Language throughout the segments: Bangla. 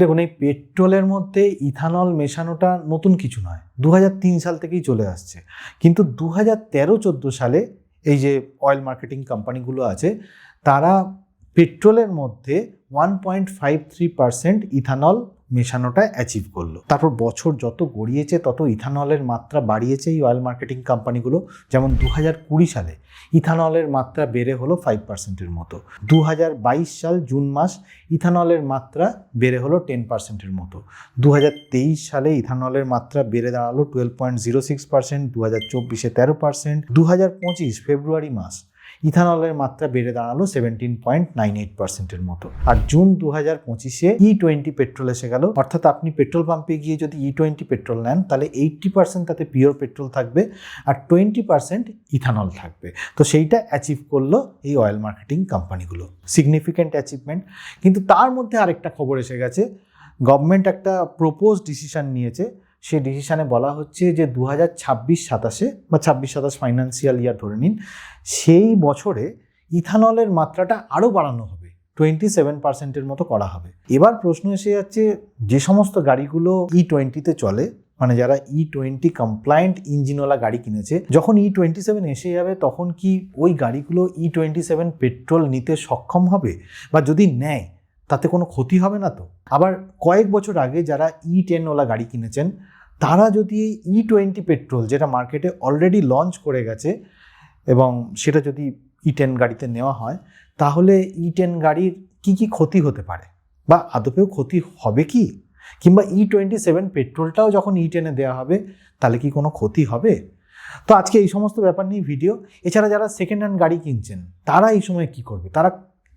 দেখুন, এই পেট্রোলের মধ্যে ইথানল মেশানোটা নতুন কিছু নয়। দু সাল থেকেই চলে আসছে। কিন্তু দু হাজার সালে এই যে অয়েল মার্কেটিং কোম্পানিগুলো আছে, তারা পেট্রোলের মধ্যে one point five three percent ethanol মেশানোটা achieve করল। তারপর বছর যত গড়িয়েছে, তত ইথানলের মাত্রা বাড়িয়েছে এই অয়েল মার্কেটিং কোম্পানিগুলো যেমন দু হাজার কুড়ি সালে ইথানলের মাত্রা বেড়ে হলো ফাইভ পার্সেন্টের মতো। দু হাজার বাইশ সাল জুন মাস ইথানলের মাত্রা বেড়ে হলো টেন পার্সেন্টের মতো। দু হাজার তেইশ সালে ইথানলের মাত্রা বেড়ে দাঁড়াল twelve point zero six percent দু হাজার চব্বিশে তেরো পার্সেন্ট দু হাজার পঁচিশ ফেব্রুয়ারি মাস ইথানলের মাত্রা বেড়ে দাঁড়াল সেভেন্টিন পয়েন্ট নাইন এইট পার্সেন্টের মতো। আর জুন দু হাজার পঁচিশে ই টোয়েন্টি পেট্রোল এসে গেল। অর্থাৎ আপনি পেট্রোল পাম্পে গিয়ে যদি ই টোয়েন্টি পেট্রোল নেন, তাহলে এইটটি পার্সেন্ট তাতে পিওর পেট্রোল থাকবে আর টোয়েন্টি পার্সেন্ট ইথানল থাকবে। তো সেইটা অ্যাচিভ করল এই অয়েল মার্কেটিং কোম্পানিগুলো সিগনিফিক্যান্ট অ্যাচিভমেন্ট কিন্তু তার মধ্যে আরেকটা খবর এসে গেছে। গভর্নমেন্ট একটা প্রপোজ ডিসিশন নিয়েছে। সেই ডিসিশনে বলা হচ্ছে যে দু হাজার ছাব্বিশ সাতাশে বা ছাব্বিশ সাতাশ ফাইন্যান্সিয়াল ইয়ার ধরে নিন, সেই বছরে ইথানলের মাত্রাটা আরও বাড়ানো হবে। টোয়েন্টি সেভেন পার্সেন্টের মতো করা হবে। এবার প্রশ্ন এসে যাচ্ছে, যে সমস্ত গাড়িগুলো ই টোয়েন্টিতে চলে মানে যারা ই টোয়েন্টি কমপ্লায়েন্ট ইঞ্জিনওয়ালা গাড়ি কিনেছে, যখন ই টোয়েন্টি সেভেন এসে যাবে, তখন কি ওই গাড়িগুলো ই টোয়েন্টি সেভেন পেট্রোল নিতে সক্ষম হবে? বা যদি নেয় তাতে কোনো ক্ষতি হবে না তো? আবার কয়েক বছর আগে যারা ই টেনওয়ালা গাড়ি কিনেছেন, তারা যদি এই ই টোয়েন্টি পেট্রোল যেটা মার্কেটে অলরেডি লঞ্চ করে গেছে এবং সেটা যদি ই টেন গাড়িতে নেওয়া হয়, তাহলে ই টেন গাড়ির কী কী ক্ষতি হতে পারে? বা আদপেও ক্ষতি হবে কি? কিংবা ই টোয়েন্টি সেভেন পেট্রোলটাও যখন ই টেনে দেওয়া হবে, তাহলে কি কোনো ক্ষতি হবে? তো আজকে এই সমস্ত ব্যাপার নিয়ে ভিডিও এছাড়া যারা সেকেন্ড হ্যান্ড গাড়ি কিনছেন, তারা এই সময় কি করবে? তারা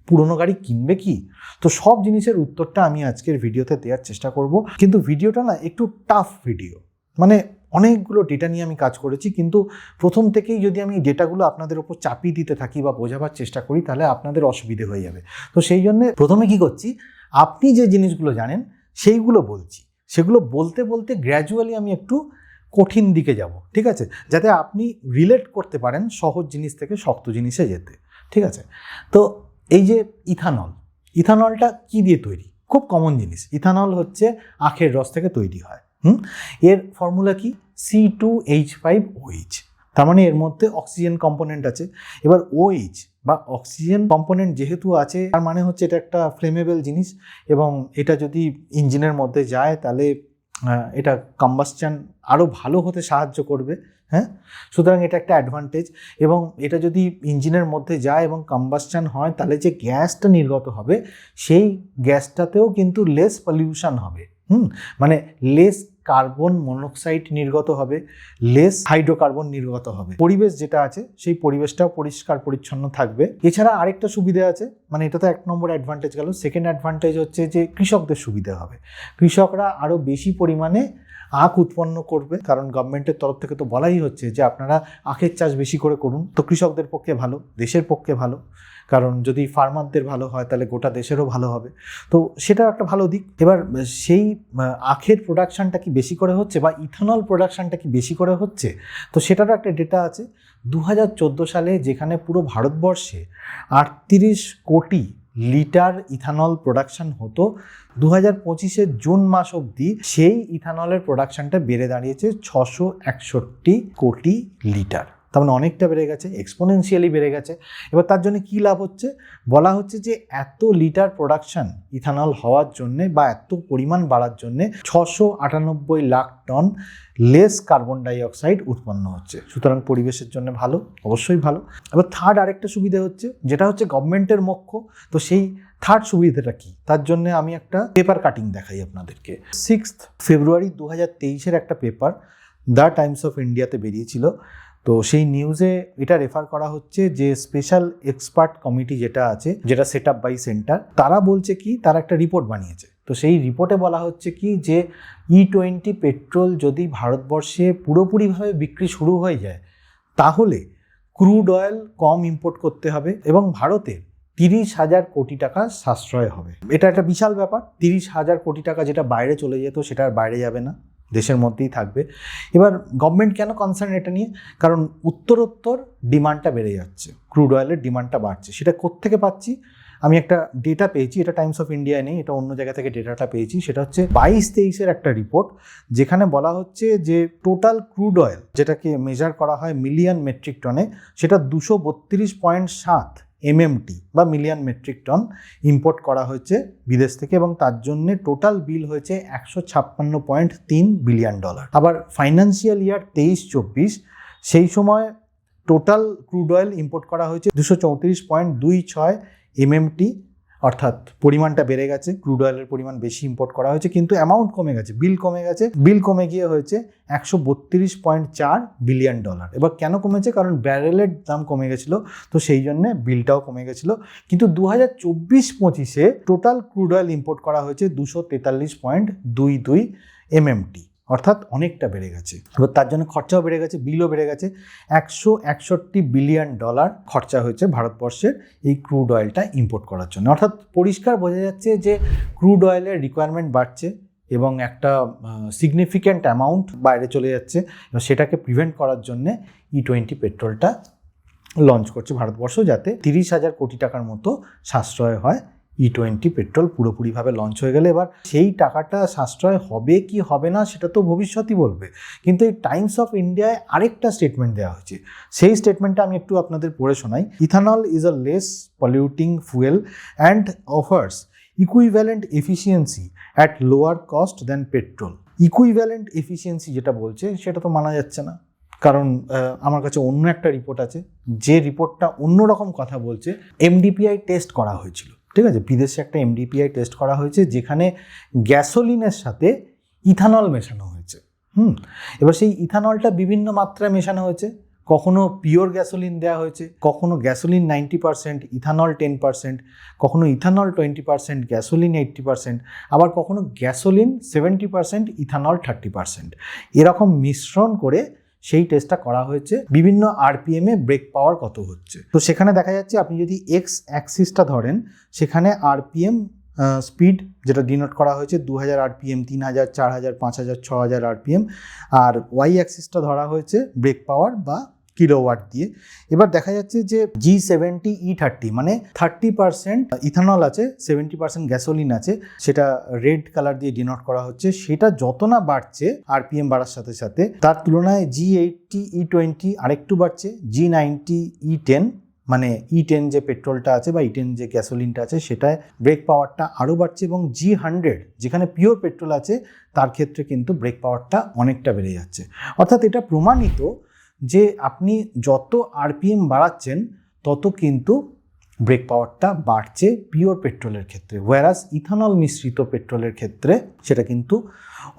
পুরনো গাড়ি কিনবে কি? তো সব জিনিসের উত্তরটা আমি আজকের ভিডিওতে দেওয়ার চেষ্টা করব। কিন্তু ভিডিওটা না একটু টাফ ভিডিও মানে অনেকগুলো ডেটা নিয়ে আমি কাজ করেছি, কিন্তু প্রথম থেকেই যদি আমি ডেটাগুলো আপনাদের ওপর চাপিয়ে দিতে থাকি বা বোঝাবার চেষ্টা করি, তাহলে আপনাদের অসুবিধে হয়ে যাবে। তো সেই জন্যে প্রথমে কি করছি, আপনি যে জিনিসগুলো জানেন, সেইগুলো বলছি। সেগুলো বলতে বলতে গ্র্যাজুয়ালি আমি একটু কঠিন দিকে যাব, ঠিক আছে? যাতে আপনি রিলেট করতে পারেন সহজ জিনিস থেকে শক্ত জিনিসে যেতে, ঠিক আছে? তো এই যে ইথানল, ইথানলটা কি দিয়ে তৈরি? খুব কমন জিনিস। ইথানল হচ্ছে আখের রস থেকে তৈরি হয়, হুম? এর ফর্মুলা কি? C two H five OH তার মানে এর মধ্যে অক্সিজেন কম্পোনেন্ট আছে। এবার ওইচ বা অক্সিজেন কম্পোনেন্ট যেহেতু আছে, তার মানে হচ্ছে এটা একটা ফ্লেমেবল জিনিস এবং এটা যদি ইঞ্জিনের মধ্যে যায়, তাহলে এটা কম্বাসচান আরও ভালো হতে সাহায্য করবে। হ্যাঁ? সুতরাং এটা একটা অ্যাডভান্টেজ এবং এটা যদি ইঞ্জিনের মধ্যে যায় এবং কম্বাসচান হয়, তাহলে যে গ্যাসটা নির্গত হবে, সেই গ্যাসটাতেও কিন্তু লেস পলিউশন হবে। হুম? মানে লেস কার্বন মনোক্সাইড নির্গত হবে লেস হাইড্রোকার্বন নির্গত হবে। পরিবেশ যেটা আছে, সেই পরিবেশটাও পরিষ্কার, পরিচ্ছন্ন থাকবে। এছাড়া আরেকটা সুবিধা আছে মানে এটা তো এক নম্বর অ্যাডভান্টেজ গেল। সেকেন্ড অ্যাডভান্টেজ হচ্ছে যে কৃষকদের সুবিধা হবে। কৃষকরা আরও বেশি পরিমাণে আখ উৎপন্ন করবে, কারণ গভর্নমেন্টের তরফ থেকে তো বলাই হচ্ছে যে আপনারা আখের চাষ বেশি করে করুন। তো কৃষকদের পক্ষে ভালো, দেশের পক্ষে ভালো, কারণ যদি ফার্মারদের ভালো হয়, তাহলে গোটা দেশেরও ভালো হবে। তো সেটা একটা ভালো দিক। এবার, সেই আখের প্রোডাকশানটা কি বেশি করে হচ্ছে বা ইথানল প্রোডাকশানটা কি বেশি করে হচ্ছে? তো সেটারও একটা ডেটা আছে। দু হাজার চোদ্দ সালে যেখানে পুরো ভারতবর্ষে আটত্রিশ কোটি লিটার ইথানল প্রোডাকশান হতো। দু হাজার পঁচিশের জুন মাস অবধি সেই ইথানলের প্রোডাকশানটা বেড়ে দাঁড়িয়েছে ছশো একষট্টি কোটি লিটার। তার মানে অনেকটা বেড়ে গেছে এক্সপোনেনশিয়ালি বেড়ে গেছে। এবার তার জন্য কী লাভ হচ্ছে? বলা হচ্ছে যে এত লিটার প্রোডাকশন ইথানল হওয়ার জন্যে বা এত পরিমাণ বাড়ার জন্যে ছশো আটানব্বই lakh ton less carbon dioxide উৎপন্ন হচ্ছে। সুতরাং পরিবেশের জন্য ভালো, অবশ্যই ভালো। এবার থার্ড আরেকটা সুবিধা হচ্ছে, যেটা হচ্ছে গভর্নমেন্টের মুখ্য তো সেই থার্ড সুবিধাটা কি? তার জন্য আমি একটা পেপার কাটিং দেখাই আপনাদেরকে। সিক্স ফেব্রুয়ারি দু হাজার তেইশের একটা পেপার দ্য টাইমস অফ ইন্ডিয়াতে বেরিয়েছিল। তো সেই নিউজে এটা রেফার করা হচ্ছে যে স্পেশাল এক্সপার্ট কমিটি যেটা আছে, যেটা সেট আপ বাই সেন্টার তারা বলছে কি, তারা একটা রিপোর্ট বানিয়েছে। তো সেই রিপোর্টে বলা হচ্ছে কি যে ই টোয়েন্টি পেট্রোল যদি ভারতবর্ষে পুরোপুরিভাবে বিক্রি শুরু হয়ে যায়, তাহলে ক্রুড অয়েল কম ইম্পোর্ট করতে হবে এবং ভারতের তিরিশ হাজার কোটি টাকা সাশ্রয় হবে। এটা একটা বিশাল ব্যাপার। তিরিশ হাজার কোটি টাকা যেটা বাইরে চলে যেত, সেটা আর বাইরে যাবে না। দেশের মধ্যেই থাকবে। এবার গভর্নমেন্ট কেন কনসার্ন এটা নিয়ে? কারণ উত্তরোত্তর ডিমান্ডটা বেড়ে যাচ্ছে। ক্রুড অয়েলের ডিমান্ডটা বাড়ছে। সেটা কোত্থেকে পাচ্ছি? আমি একটা ডেটা পেয়েছি, এটা টাইমস অফ ইন্ডিয়ায় নেই, এটা অন্য জায়গা থেকে ডেটাটা পেয়েছি, সেটা হচ্ছে বাইশ তেইশের একটা রিপোর্ট যেখানে বলা হচ্ছে যে টোটাল ক্রুড অয়েল যেটাকে মেজার করা হয় মিলিয়ন মেট্রিক টনে, সেটা দুশো বত্রিশ পয়েন্ট সাত এমএমটি বা মিলিয়ন মেট্রিক টন ইম্পোর্ট করা হয়েছে বিদেশ থেকে এবং তার জন্য টোটাল বিল হয়েছে একশো ছাপ্পান্ন পয়েন্ট তিন বিলিয়ন ডলার আবার ফাইন্যান্সিয়াল ইয়ার তেইশ চব্বিশ, সেই সময় টোটাল ক্রুড অয়েল ইম্পোর্ট করা হয়েছে দুশো চৌত্রিশ পয়েন্ট দুই ছয় এমএমটি অর্থাৎ পরিমাণটা বেড়ে গেছে ক্রুড অয়েলের পরিমাণ বেশি ইম্পোর্ট করা হয়েছে, কিন্তু অ্যামাউন্ট কমে গেছে বিল কমে গেছে বিল কমে গিয়ে হয়েছে একশো বত্রিশ পয়েন্ট চার বিলিয়ন ডলার এবার কেন কমেছে? কারণ ব্যারেলের দাম কমে গেছিল, তো সেই জন্যে বিলটাও কমে গেছিল। কিন্তু দু হাজার চব্বিশ পঁচিশে টোটাল ক্রুড অয়েল ইম্পোর্ট করা হয়েছে দুশো তেতাল্লিশ পয়েন্ট দুই দুই এমএমটি অর্থাৎ অনেকটা বেড়ে গেছে। এবার তার জন্য খরচাও বেড়ে গেছে, বিলও বেড়ে গেছে। একশো একষট্টি বিলিয়ন ডলার খরচা হয়েছে ভারতবর্ষের এই ক্রুড অয়েলটা ইম্পোর্ট করার জন্য। অর্থাৎ পরিষ্কার বোঝা যাচ্ছে যে ক্রুড অয়েলের রিকোয়ারমেন্ট বাড়ছে এবং একটা সিগনিফিক্যান্ট অ্যামাউন্ট বাইরে চলে যাচ্ছে। সেটাকে প্রিভেন্ট করার জন্যে ই টোয়েন্টি পেট্রোলটা লঞ্চ করছে ভারতবর্ষ যাতে তিরিশ হাজার কোটি টাকার মতো সাশ্রয় হয় ই টোয়েন্টি পেট্রোল পুরোপুরিভাবে লঞ্চ হয়ে গেলে এবার সেই টাকাটা সাশ্রয় হবে কি হবে না সেটা তো ভবিষ্যতই বলবে। কিন্তু এই টাইমস অফ ইন্ডিয়ায় আরেকটা স্টেটমেন্ট দেওয়া হয়েছে। সেই স্টেটমেন্টটা আমি একটু আপনাদের পড়ে শোনাই। Ethanol is a less polluting fuel and offers equivalent efficiency at lower cost than petrol equivalent efficiency যেটা বলছে, সেটা তো মানা যাচ্ছে না। কারণ আমার কাছে অন্য একটা রিপোর্ট আছে। যে রিপোর্টটা অন্যরকম কথা বলছে। এমডিপিআই টেস্ট করা হয়েছিল। ঠিক আছে? বিদেশে একটা এমডিপিআই টেস্ট করা হয়েছে, যেখানে গ্যাসোলিনের সাথে ইথানল মেশানো হয়েছে। হুম? এবার সেই ইথানলটা বিভিন্ন মাত্রায় মেশানো হয়েছে। কখনো পিওর গ্যাসোলিন দেওয়া হয়েছে, কখনো gasoline ninety percent ethanol ten percent কখনো ethanol twenty percent gasoline eighty percent আবার কখনো gasoline seventy percent ethanol thirty percent এরকম মিশ্রণ করে সেই টেস্টটা করা হয়েছে। বিভিন্ন আরপিএম এ ব্রেক পাওয়ার কত হচ্ছে। তো সেখানে দেখা যাচ্ছে আপনি যদি এক্স অ্যাক্সিসটা ধরেন, সেখানে আরপিএম স্পিড যেটা ডিনোট করা হয়েছে দু হাজার আরপিএম তিন হাজার চার হাজার পাঁচ হাজার ছ হাজার আরপিএম আর ওয়াই অ্যাক্সিসটা ধরা হয়েছে ব্রেক পাওয়ার বা কিলোওয়াট দিয়ে। এবার দেখা যাচ্ছে যে জি সেভেন্টি ই থার্টি মানে থার্টি পার্সেন্ট ইথানল আছে সেভেন্টি পার্সেন্ট গ্যাসোলিন আছে, সেটা রেড কালার দিয়ে ডিনোট করা হচ্ছে। সেটা যত না বাড়ছে আরপিএম বাড়ার সাথে সাথে, তার তুলনায় জি এইটটি ই টোয়েন্টি আরেকটু বাড়ছে। জি নাইনটি ই টেন মানে ই টেন যে পেট্রোলটা আছে বা ই টেন যে গ্যাসোলিনটা আছে, সেটায় ব্রেক পাওয়ারটা আরও বাড়ছে এবং জি হান্ড্রেড যেখানে পিওর পেট্রোল আছে, তার ক্ষেত্রে কিন্তু ব্রেক পাওয়ারটা অনেকটা বেড়ে যাচ্ছে। অর্থাৎ এটা প্রমাণিত যে আপনি যত আরপিএম বাড়াচ্ছেন, তত কিন্তু ব্রেক পাওয়ারটা বাড়ছে পিওর পেট্রোলের ক্ষেত্রে ওয়ারাস ইথানল মিশ্রিত পেট্রোলের ক্ষেত্রে সেটা কিন্তু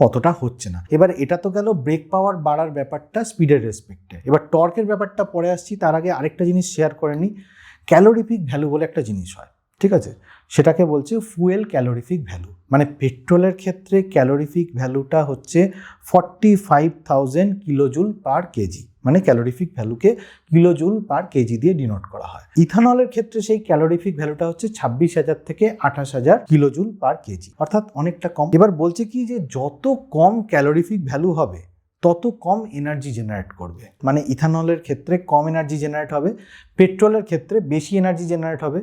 অতটা হচ্ছে না। এবার এটা তো গেল ব্রেক পাওয়ার বাড়ার ব্যাপারটা স্পিডের রেসপেক্টে এবার টর্কের ব্যাপারটা পরে আসছি, তার আগে আরেকটা জিনিস শেয়ার করে নিই। ক্যালোরিফিক ভ্যালু বলে একটা জিনিস হয়, ঠিক আছে? সেটাকে বলছে ফুয়েল ক্যালোরিফিক ভ্যালু মানে পেট্রোলের ক্ষেত্রে ক্যালোরিফিক ভ্যালুটা হচ্ছে forty five thousand kilojoule per KG মানে ক্যালোরিফিক ভ্যালুকে কিলোজুল পার কেজি দিয়ে ডিনোট করা হয়। ইথানলের ক্ষেত্রে সেই ক্যালোরিফিক ভ্যালুটা হচ্ছে ছাব্বিশ হাজার থেকে আঠাশ হাজার কিলোজুল পার কেজি অর্থাৎ অনেকটা কম। এবার বলছে কি যে যত কম ক্যালোরিফিক ভ্যালু হবে, তত কম এনার্জি জেনারেট করবে। মানে ইথানলের ক্ষেত্রে কম এনার্জি জেনারেট হবে পেট্রোলের ক্ষেত্রে বেশি এনার্জি জেনারেট হবে।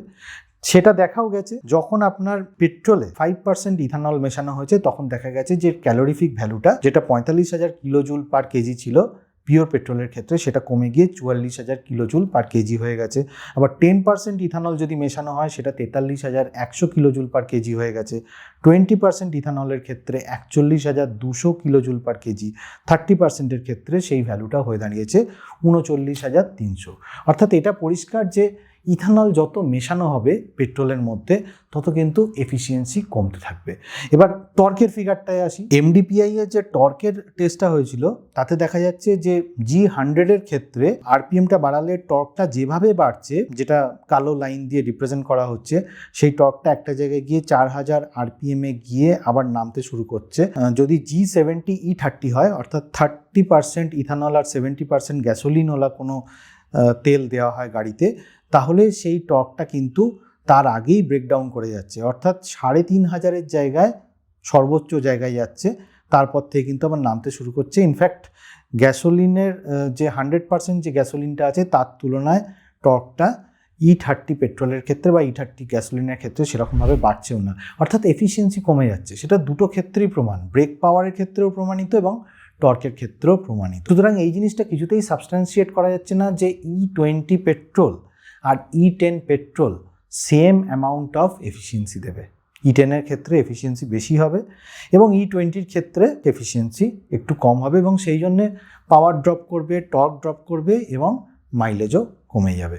সেটা দেখাও গেছে, যখন আপনার পেট্রোলে ফাইভ পার্সেন্ট ইথানল মেশানো হয়েছে, তখন দেখা গেছে যে ক্যালোরিফিক ভ্যালুটা যেটা পঁয়তাল্লিশ হাজার কিলোজুল পার কেজি ছিল পিওর পেট্রোলের ক্ষেত্রে সেটা কমে গিয়ে চুয়াল্লিশ হাজার কিলোজুল পার কেজি হয়ে গেছে। আবার টেন পার্সেন্ট ইথানল যদি মেশানো হয়, সেটা তেতাল্লিশ হাজার একশো কিলোজুল পার কেজি হয়ে গেছে। টোয়েন্টি পার্সেন্ট ইথানলের ক্ষেত্রে একচল্লিশ হাজার দুশো কিলোজুল পার কেজি থার্টি পার্সেন্টের ক্ষেত্রে সেই ভ্যালুটা হয়ে দাঁড়িয়েছে উনচল্লিশ হাজার তিনশো। অর্থাৎ এটা পরিষ্কার যে ইথানল যত মেশানো হবে পেট্রোলের মধ্যে, তত কিন্তু এফিসিয়েন্সি কমতে থাকবে। এবার টর্কের ফিগারটায় আসি। এমডিপিআই এর যে টর্কের টেস্টটা হয়েছিল, তাতে দেখা যাচ্ছে যে জি হান্ড্রেডের ক্ষেত্রে আরপিএমটা বাড়ালে টর্কটা যেভাবে বাড়ছে, যেটা কালো লাইন দিয়ে রিপ্রেজেন্ট করা হচ্ছে, সেই টর্কটা একটা জায়গায় গিয়ে চার হাজার আরপিএমে গিয়ে আবার নামতে শুরু করছে। যদি জি সেভেন্টি ই থার্টি হয়, অর্থাৎ থার্টি পার্সেন্ট ইথানল আর সেভেন্টি পার্সেন্ট গ্যাসোলিনওয়ালা কোনো তেল দেওয়া হয় গাড়িতে তাহলে সেই টর্কটা কিন্তু তার আগেই ব্রেকডাউন করে যাচ্ছে। অর্থাৎ সাড়ে তিন হাজারের জায়গায় সর্বোচ্চ জায়গায় যাচ্ছে। তারপর থেকে কিন্তু আবার নামতে শুরু করছে। ইনফ্যাক্ট গ্যাসোলিনের যে হান্ড্রেড পার্সেন্ট যে গ্যাসোলিনটা আছে, তার তুলনায় টর্কটা ই থার্টি পেট্রোলের ক্ষেত্রে বা ই থার্টি গ্যাসোলিনের ক্ষেত্রে সেরকমভাবে বাড়ছেও না। অর্থাৎ এফিসিয়েন্সি কমে যাচ্ছে। সেটা দুটো ক্ষেত্রেই প্রমাণ। ব্রেক পাওয়ারের ক্ষেত্রেও প্রমাণিত এবং টর্কের ক্ষেত্রেও প্রমাণিত। সুতরাং এই জিনিসটা কিছুতেই সাবস্ট্যান্সিয়েট করা যাচ্ছে না যে E twenty petrol R E ten petrol same amount of efficiency দেবে। ই টেনের ক্ষেত্রে এফিসিয়েন্সি বেশি হবে এবং ই টোয়েন্টির ক্ষেত্রে এফিসিয়েন্সি একটু কম হবে এবং সেই জন্যে পাওয়ার ড্রপ করবে টর্ক ড্রপ করবে এবং মাইলেজও কমে যাবে।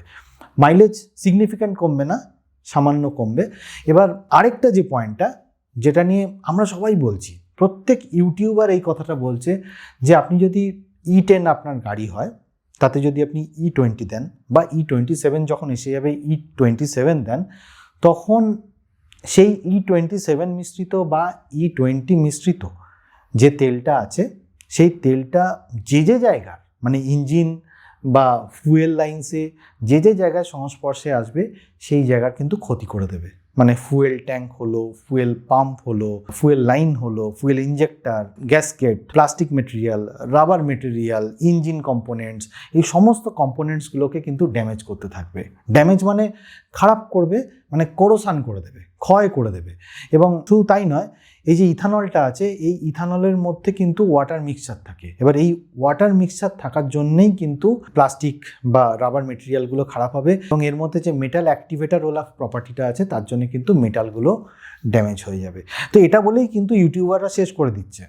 মাইলেজ সিগনিফিক্যান্ট কমবে না, সামান্য কমবে। এবার আরেকটা যে পয়েন্টটা যেটা নিয়ে আমরা সবাই বলছি, প্রত্যেক ইউটিউবার এই কথাটা বলছে যে আপনি যদি ই টেন আপনার গাড়ি হয় তাতে যদি আপনি ই টোয়েন্টি দেন বা ই টোয়েন্টি সেভেন যখন এসে যাবে ই টোয়েন্টি সেভেন দেন, তখন সেই ই টোয়েন্টি সেভেন মিশ্রিত বা ই টোয়েন্টি মিশ্রিত যে তেলটা আছে, সেই তেলটা যে যে জায়গার মানে ইঞ্জিন বা ফুয়েল লাইন্সে যে যে জায়গায় সংস্পর্শে আসবে, সেই জায়গার কিন্তু ক্ষতি করে দেবে। মানে ফুয়েল ট্যাঙ্ক হলো ফুয়েল পাম্প হলো ফুয়েল লাইন হলো fuel injector gasket plastic material rubber material engine components এই সমস্ত কম্পোনেন্টসগুলোকে কিন্তু ড্যামেজ করতে থাকবে। ড্যামেজ মানে খারাপ করবে মানে করোসান করে দেবে, ক্ষয় করে দেবে। এবং শুধু তাই নয় এই যে ইথানলটা আছে, এই ইথানলের মধ্যে কিন্তু ওয়াটার মিক্সচার থাকে। এবার এই ওয়াটার মিক্সচার থাকার জন্যেই কিন্তু প্লাস্টিক বা রাবার মেটেরিয়ালগুলো খারাপ হবে এবং এর মধ্যে যে মেটাল অ্যাক্টিভেটার ওলা প্রপার্টিটা আছে, তার জন্য কিন্তু মেটালগুলো ড্যামেজ হয়ে যাবে। তো এটা বলেই কিন্তু ইউটিউবাররা শেষ করে দিচ্ছে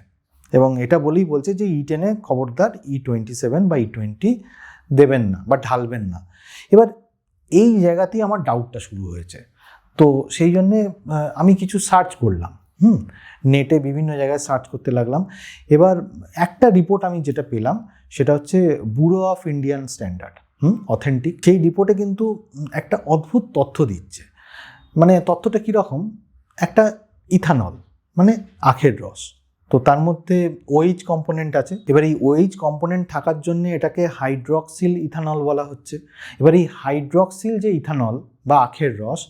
এবং এটা বলেই বলছে যে ই টেনে খবরদার ই টোয়েন্টি সেভেন বা ই টোয়েন্টি দেবেন না বা ঢালবেন না। এবার এই জায়গাতেই আমার ডাউটটা শুরু হয়েছে। তো সেই জন্যে আমি কিছু সার্চ করলাম। হুম। নেটে বিভিন্ন জায়গায় সার্চ করতে লাগলাম। এবার একটা রিপোর্ট আমি যেটা পেলাম, সেটা হচ্ছে bureau of Indian standard hmm authentic সেই রিপোর্টে কিন্তু একটা অদ্ভুত তথ্য দিচ্ছে। মানে তথ্যটা কীরকম? একটা ইথানল মানে আখের রস। তো তার মধ্যে ওএইচ কম্পোনেন্ট আছে। এবার এই ওএইচ কম্পোনেন্ট থাকার জন্য এটাকে হাইড্রক্সিল ইথানল বলা হচ্ছে। এবার এই হাইড্রক্সিল যে ইথানল বা আখের রস,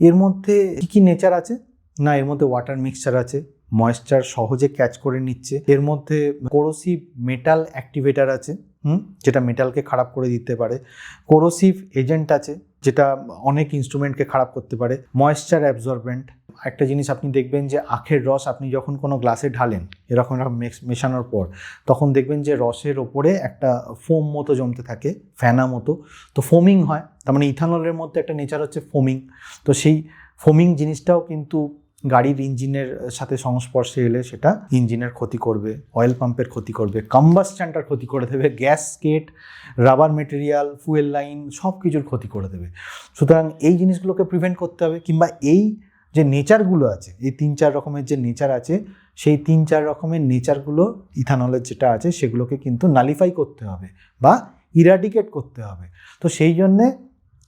এর মধ্যে কী কী নেচার আছে? না, এর মধ্যে ওয়াটার মিক্সচার আছে ময়েশ্চার সহজে ক্যাচ করে নিচ্ছে। এর মধ্যে কোরোসিভ মেটাল অ্যাক্টিভেটার আছে, হুম, যেটা মেটালকে খারাপ করে দিতে পারে। কোরোসিভ এজেন্ট আছে, যেটা অনেক ইনস্ট্রুমেন্টকে খারাপ করতে পারে। ময়েশ্চার অ্যাবজর্বেন্ট একটা জিনিস আপনি দেখবেন যে আখের রস আপনি যখন কোনো গ্লাসে ঢালেন, এরকম এরকম মেশানোর পর, তখন দেখবেন যে রসের ওপরে একটা ফোম মতো জমতে থাকে ফ্যানা মতো। তো ফোমিং হয়, তার মানে ইথানলের মধ্যে একটা নেচার হচ্ছে ফোমিং তো সেই ফোমিং জিনিসটাও কিন্তু গাড়ির ইঞ্জিনের সাথে সংস্পর্শে এলে সেটা ইঞ্জিনের ক্ষতি করবে অয়েল পাম্পের ক্ষতি করবে কাম্বাসচানটার ক্ষতি করে দেবে gasket rubber material fuel line সব কিছুর ক্ষতি করে দেবে। সুতরাং এই জিনিসগুলোকে প্রিভেন্ট করতে হবে কিংবা এই যে নেচারগুলো আছে, এই তিন চার রকমের যে নেচার আছে, সেই তিন চার রকমের নেচারগুলো ইথানলের যেটা আছে সেগুলোকে কিন্তু নালিফাই করতে হবে বা ইরাডিকেট করতে হবে। তো সেই জন্যে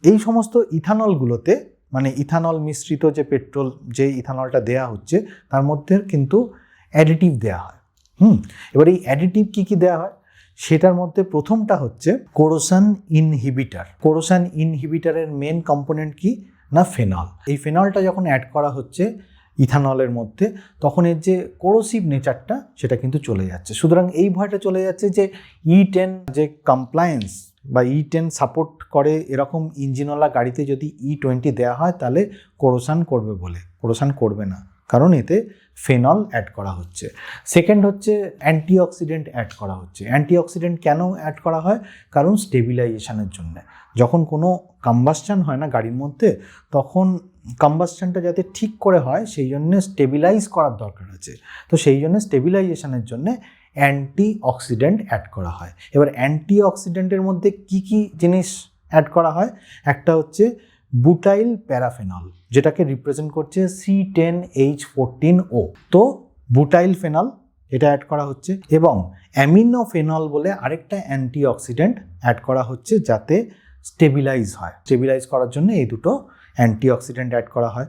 এই সমস্ত ইথানলগুলোতে মানে ইথানল মিশ্রিত যে পেট্রোল, যে ইথানলটা দেয়া হচ্ছে, তার মধ্যে কিন্তু অ্যাডিটিভ দেয়া হয়। হুম? এবার এই অ্যাডিটিভ কী কী দেওয়া হয়? সেটার মধ্যে প্রথমটা হচ্ছে কোরোসান ইনহিবিটার। কোরোসান ইনহিবিটারের মেন কম্পোনেন্ট কি? না ফেনল। এই ফেনলটা যখন অ্যাড করা হচ্ছে ইথানলের মধ্যে, তখন এর যে কোরোসিভ নেচারটা সেটা কিন্তু চলে যাচ্ছে। সুতরাং এই ভয়টা চলে যাচ্ছে যে ই টেন যে কমপ্লায়েন্স বা ই টেন সাপোর্ট করে এরকম ইঞ্জিনওয়ালা গাড়িতে যদি ই টোয়েন্টি দেওয়া হয়, তাহলে কোরোসান করবে বলে। কোরোসান করবে না। কারণ এতে ফেনল অ্যাড করা হচ্ছে। সেকেন্ড হচ্ছে অ্যান্টিঅক্সিডেন্ট অ্যাড করা হচ্ছে। অ্যান্টিঅক্সিডেন্ট কেন অ্যাড করা হয়? কারণ স্টেবিলাইজেশনের জন্য। যখন কোনো কাম্বাসচান হয় না গাড়ির মধ্যে, তখন কাম্বাসচানটা যাতে ঠিক করে হয়, সেই জন্য স্টেবিলাইজ করার দরকার আছে। তো সেই জন্য স্টেবিলাইজেশনের জন্য অ্যান্টি অক্সিডেন্ট অ্যাড করা হয়। এবার অ্যান্টি অক্সিডেন্টের মধ্যে কি কি জিনিস অ্যাড করা হয়? একটা হচ্ছে বুটাইল প্যারাফেনল, যেটাকে রিপ্রেজেন্ট করছে C ten H fourteen O তো বুটাইল ফেনল, এটা অ্যাড করা হচ্ছে এবং অ্যামিনোফেনল বলে আরেকটা অ্যান্টিঅক্সিডেন্ট অ্যাড করা হচ্ছে যাতে স্টেবিলাইজ হয়। স্টেবিলাইজ করার জন্য এই দুটো অ্যান্টিঅক্সিডেন্ট অ্যাড করা হয়।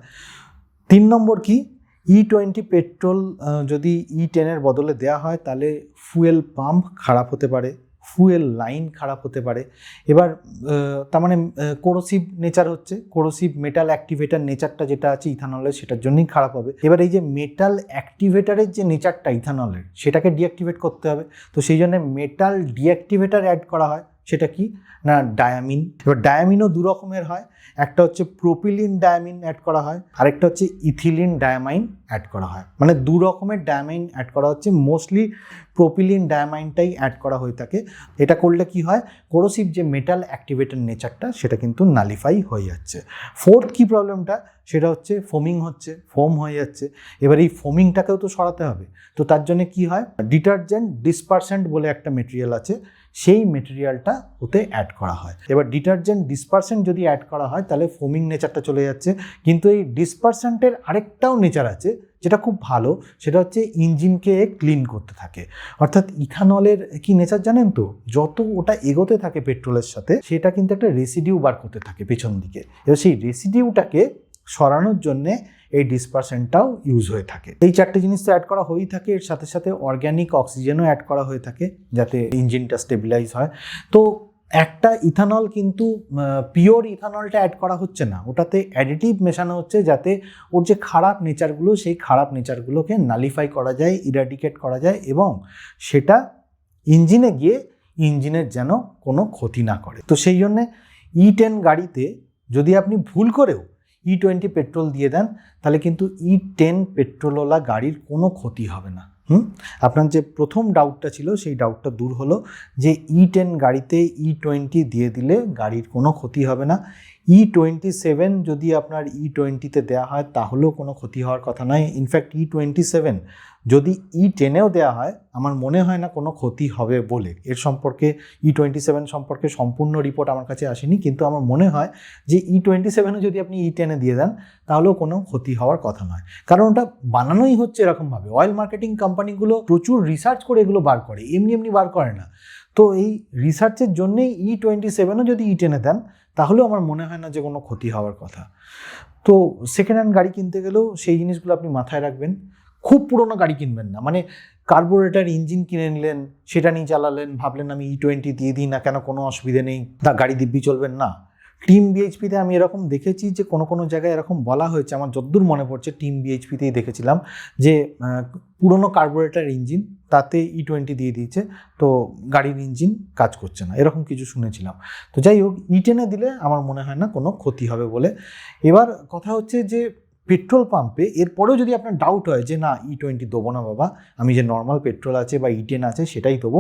তিন নম্বর কি? ই টোয়েন্টি পেট্রোল যদি ই টেনের বদলে দেওয়া হয়, তাহলে ফুয়েল পাম্প খারাপ হতে পারে ফুয়েল লাইন খারাপ হতে পারে। এবার তার মানে কোরোসিভ নেচার হচ্ছে কোরোসিভ মেটাল অ্যাক্টিভেটার নেচারটা যেটা আছে ইথানলের সেটার জন্যই খারাপ হবে। এবার এই যে মেটাল অ্যাক্টিভেটারের যে নেচারটা ইথানলের সেটাকে ডিঅ্যাক্টিভেট করতে হবে। তো সেই জন্য মেটাল ডিঅ্যাক্টিভেটার অ্যাড করা হয়। সেটা কি? না ডায়ামিন এবার ডায়ামিনও দু রকমের হয়। একটা হচ্ছে প্রোপিলিন ডায়ামিন অ্যাড করা হয়, আরেকটা হচ্ছে ইথিলিন ডায়ামাইন অ্যাড করা হয়। মানে দু রকমের ডায়ামাইন অ্যাড করা হচ্ছে। মোস্টলি প্রোপিলিন ডায়ামাইনটাই অ্যাড করা হয়ে থাকে। এটা করলে কি হয়? কোরোসিভ যে মেটাল অ্যাক্টিভেটেড নেচারটা সেটা কিন্তু নালিফাই হয়ে যাচ্ছে। ফোর্থ কি প্রবলেমটা সেটা হচ্ছে ফোমিং হচ্ছে ফোম হয়ে যাচ্ছে। এবার এই ফোমিংটাকেও তো সরাতে হবে। তো তার জন্য কি হয়? ডিটারজেন্ট ডিসপারসেন্ট বলে একটা মেটেরিয়াল আছে। সেই মেটেরিয়ালটা ওতে অ্যাড করা হয়। এবার ডিটারজেন্ট ডিসপারসেন্ট যদি অ্যাড করা হয়, তাহলে ফোমিং নেচারটা চলে যাচ্ছে। কিন্তু এই ডিসপারসেন্টের আরেকটাও নেচার আছে, যেটা খুব ভালো, সেটা হচ্ছে ইঞ্জিনকে ক্লিন করতে থাকে। অর্থাৎ ইথানলের কি নেচার জানেন তো? যত ওটা এগোতে থাকে পেট্রোলের সাথে, সেটা কিন্তু একটা রেসিডিউ বার করতে থাকে পেছন দিকে। এবার সেই রেসিডিউটাকে সরানোর জন্যে এই ডিসপারসেন্টটাও ইউজ হয়ে থাকে। এই চারটে জিনিস তো অ্যাড করা হয়েই থাকে, এর সাথে সাথে অর্গ্যানিক অক্সিজেনও অ্যাড করা হয়ে থাকে, যাতে ইঞ্জিনটা স্টেবিলাইজ হয়। তো একটা ইথানল কিন্তু পিওর ইথানলটা অ্যাড করা হচ্ছে না। ওটাতে অ্যাডিটিভ মেশানো হচ্ছে যাতে ওর যে খারাপ নেচারগুলো সেই খারাপ নেচারগুলোকে নালিফাই করা যায় ইরাডিকেট করা যায় এবং সেটা ইঞ্জিনে গিয়ে ইঞ্জিনের যেন কোনো ক্ষতি না করে। তো সেই জন্যে ই টেন গাড়িতে যদি আপনি ভুল করেও ই টোয়েন্টি পেট্রোল দিয়ে দেন, তাহলে কিন্তু ই টেন পেট্রোলওয়ালা গাড়ির কোনো ক্ষতি হবে না। হুম? আপনার যে প্রথম ডাউটটা ছিল, সেই ডাউটটা দূর হলো যে ই টেন গাড়িতে ই টোয়েন্টি দিয়ে দিলে গাড়ির কোনো ক্ষতি হবে না। ই টোয়েন্টি সেভেন যদি আপনার ই টোয়েন্টিতে দেওয়া হয়, তাহলেও কোনো ক্ষতি হওয়ার কথা নয়। ইনফ্যাক্ট ই টোয়েন্টি সেভেন যদি ই টেনেও দেওয়া হয়, আমার মনে হয় না কোনো ক্ষতি হবে বলে। এর সম্পর্কে ই টোয়েন্টি সেভেন সম্পর্কে সম্পূর্ণ রিপোর্ট আমার কাছে আসেনি, কিন্তু আমার মনে হয় যে ই টোয়েন্টি সেভেনও যদি আপনি ই টেনে দিয়ে দেন, তাহলেও কোনো ক্ষতি হওয়ার কথা নয়। কারণ ওটা বানানোই হচ্ছে এরকমভাবে। অয়েল মার্কেটিং কোম্পানিগুলো প্রচুর রিসার্চ করে এগুলো বার করে। এমনি এমনি বার করে না। তো এই রিসার্চের জন্যেই ই টোয়েন্টি সেভেনও যদি ই টেনে দেন তাহলেও আমার মনে হয় না যে কোনো ক্ষতি হওয়ার কথা। তো সেকেন্ড হ্যান্ড গাড়ি কিনতে গেলেও সেই জিনিসগুলো আপনি মাথায় রাখবেন। খুব পুরনো গাড়ি কিনবেন না। মানে কার্বোরেটার ইঞ্জিন কিনে নিলেন, সেটা নিয়ে চালালেন, ভাবলেন আমি ই টোয়েন্টি দিয়ে দিই না কেন? কোনো অসুবিধে নেই। তা গাড়ি দিব্যি চলবেন না। টিম বিএইচপিতে আমি এরকম দেখেছি যে কোনো কোনো জায়গায় এরকম বলা হয়েছে, আমার যদ্দূর মনে পড়ছে টিম বিএইচপিতেই দেখেছিলাম যে পুরনো কার্বোরেটার ইঞ্জিন তাতে ই টোয়েন্টি দিয়ে দিয়েছে, তো গাড়ির ইঞ্জিন কাজ করছে না, এরকম কিছু শুনেছিলাম। তো যাই হোক ই টেনে দিলে আমার মনে হয় না কোনো ক্ষতি হবে বলে। এবার কথা হচ্ছে যে পেট্রোল পাম্পে, এরপরেও যদি আপনার ডাউট হয় যে না ই টোয়েন্টি দেবো না বাবা, আমি যে নর্মাল পেট্রোল আছে বা ই টেন আছে সেটাই দেবো,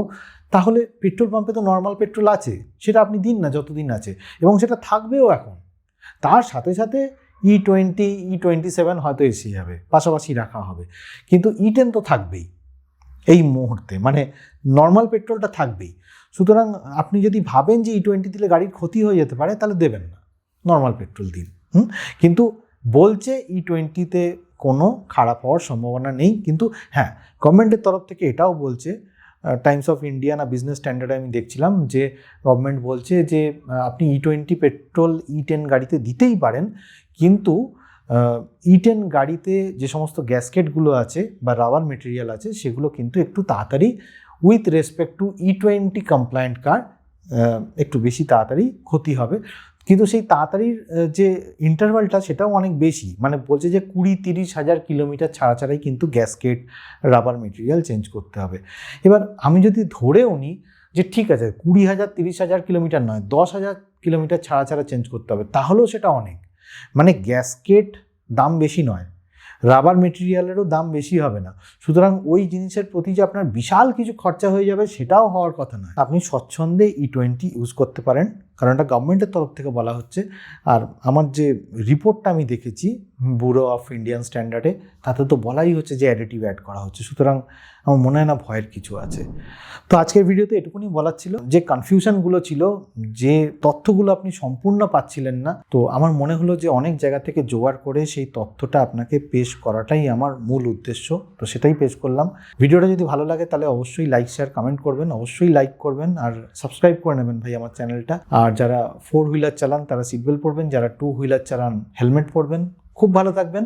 তাহলে পেট্রোল পাম্পে তো নর্মাল পেট্রোল আছে, সেটা আপনি দিন না, যতদিন আছে, এবং সেটা থাকবেও এখন। তার সাথে সাথে E twenty E twenty seven হয়তো এসে যাবে, পাশাপাশি রাখা হবে, কিন্তু ই টেন তো থাকবেই, এই মুহূর্তে মানে নর্মাল পেট্রোলটা থাকবেই। সুতরাং আপনি যদি ভাবেন যে ই টোয়েন্টি দিলে গাড়ির ক্ষতি হয়ে যেতে পারে, তাহলে দেবেন না নর্মাল পেট্রোল দিন কিন্তু বলছে ই টোয়েন্টিতে কোনো খারাপ হওয়ার সম্ভাবনা নেই। কিন্তু হ্যাঁ গভর্নমেন্টের তরফ থেকে এটাও বলছে টাইমস অফ ইন্ডিয়া না বিজনেস স্ট্যান্ডার্ডে আমি দেখছিলাম যে গভর্নমেন্ট বলছে যে আপনি E twenty petrol E ten গাড়িতে দিতেই পারেন। কিন্তু ই টেন গাড়িতে যে সমস্ত গ্যাসকেটগুলো আছে বা রাবার মেটেরিয়াল আছে, সেগুলো কিন্তু একটু তাড়াতাড়ি with respect to E twenty compliant car একটু বেশি তাড়াতাড়ি ক্ষতি হবে। কিন্তু সেই তাড়াতাড়ির যে ইন্টারভালটা সেটাও অনেক বেশি। মানে বলছে যে কুড়ি তিরিশ হাজার কিলোমিটার ছাড়া ছাড়াই কিন্তু গ্যাসকেট রাবার মেটেরিয়াল চেঞ্জ করতে হবে। এবার আমি যদি ধরেও নিই যে ঠিক আছে, কুড়ি হাজার তিরিশ হাজার কিলোমিটার নয়, দশ হাজার কিলোমিটার ছাড়া ছাড়া চেঞ্জ করতে হবে, তাহলেও সেটা অনেক। মানে গ্যাসকেট দাম বেশি নয়। রাবার মেটেরিয়ালেরও দাম বেশি হবে না। সুতরাং ওই জিনিসের প্রতি যে আপনার বিশাল কিছু খরচা হয়ে যাবে সেটাও হওয়ার কথা নয়। আপনি স্বচ্ছন্দে ই টোয়েন্টি ইউজ করতে পারেন। কারণ এটা গভর্নমেন্টের তরফ থেকে বলা হচ্ছে। আর আমার যে রিপোর্টটা আমি দেখেছি ব্যুরো অফ ইন্ডিয়ান স্ট্যান্ডার্ডে তাতে তো বলাই হচ্ছে যে অ্যাডিটিভ অ্যাড করা হচ্ছে। সুতরাং আমার মনে হয় না ভয়ের কিছু আছে। তো আজকের ভিডিওতে এটুকুনি বলার ছিল। যে কনফিউশনগুলো ছিল, যে তথ্যগুলো আপনি সম্পূর্ণ পাচ্ছিলেন না, তো আমার মনে হলো যে অনেক জায়গা থেকে জোগাড় করে সেই তথ্যটা আপনাকে পেশ করাটাই আমার মূল উদ্দেশ্য। তো সেটাই পেশ করলাম। ভিডিওটা যদি ভালো লাগে, তাহলে অবশ্যই লাইক শেয়ার কমেন্ট করবেন। অবশ্যই লাইক করবেন আর সাবস্ক্রাইব করে নেবেন ভাই আমার চ্যানেলটা আর যারা ফোর হুইলার চালান, তারা সিট বেল্ট পরবেন। যারা টু হুইলার চালান হেলমেট পরবেন। খুব ভালো থাকবেন।